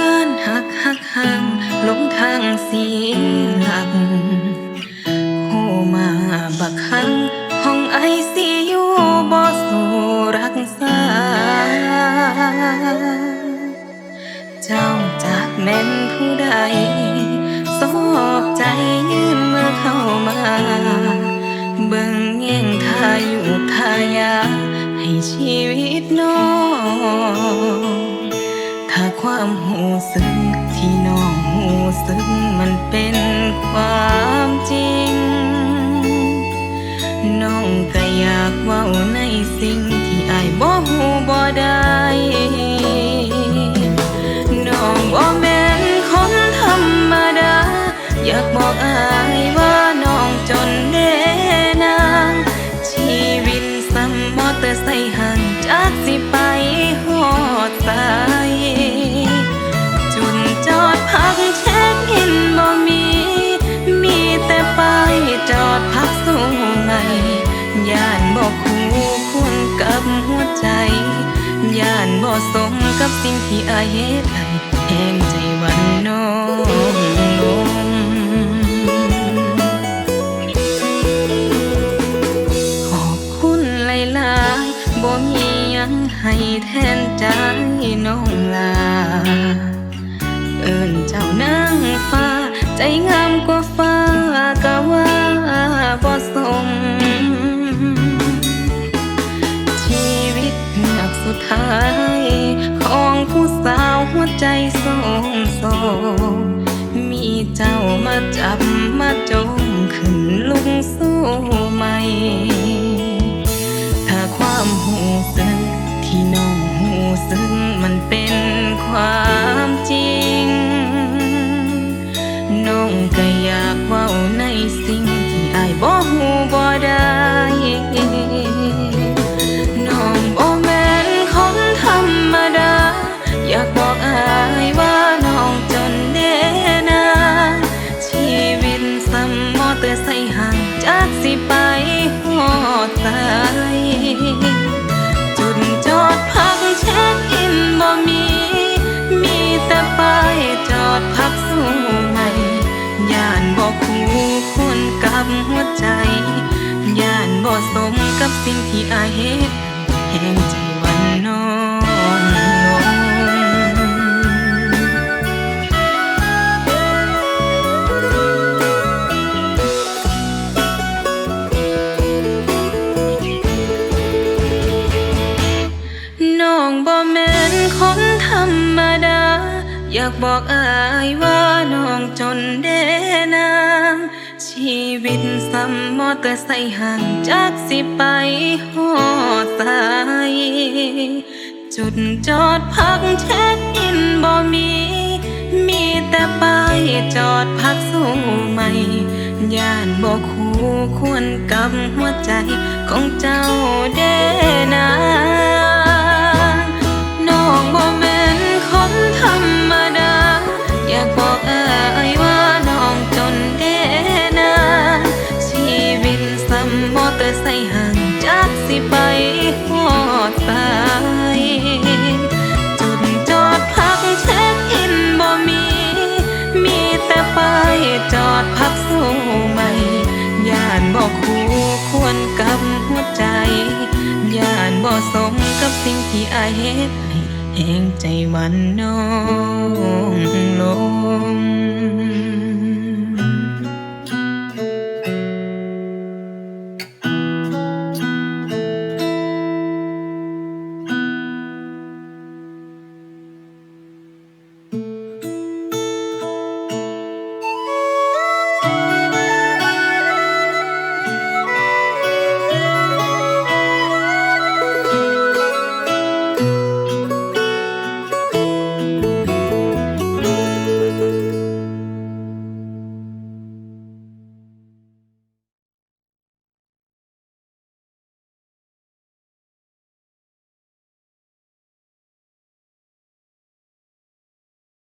งานหักหักห่างลงทางเสียหลักโหมาบักคังห้องไอซียูบ่สู่รักษา เจ้าจากแม่นผู้ใดสอบใจยื่นมือเข้ามา เบิ่งแย่งทาอยู่ทายา ให้ชีวิตน้อง ความหูสึกที่น้องหูสึกมันเป็นความจริง น้องก็อยากเว้าในสิ่งที่อายบ่หูบ่ได้น้องบ่แม่นคนธรรมดา อยากบอกอายว่า ย่านบ่คู่ควรกับหัวใจย่านบ่สมกับสิ่งที่อายเฮ็ดให้แห่งใจวันน้องลงขอบคุณหลายๆบ่มียังให้แทนใจน้องลา เอิ้นเจ้านางฟ้า ใจงามกว่าฟ้ากะว่าบ่สม หือกสุดท้ายของผู้สาวหัวใจสมโสมมีเจ้ามาจับมาจมขึ้นลุงสู้ใหม่ถ้าความหูซึ้งที่น้องหูซึ้งมันเป็นความจริง หัวใจย่านบ่สมกับสิ่งที่อายเฮ็ดแห่งใจวันน้องลงน้องบ่แม่นคนธรรมดา อยากบอกอายว่าน้องจนเด้ ชีวิตซ้ำมอเตอร์ไซค์ห่างจากสิไปหอสายจุดจอดพักเช็คอินบ่มี มีแต่ป้ายจอดพักสู่ใหม่ย่านบ่คู่ควรกับหัวใจของเจ้าเด้นาน้องบ่แม่ หอดสายจุดจอดพักเช็คอินบ่มี มีแต่ป้ายจอดพักสู่ใหม่ย่านบ่คู่ควรกับหัวใจย่านบ่สมกับสิ่งที่อายเฮ็ดให้แห่งใจหวันน้องลง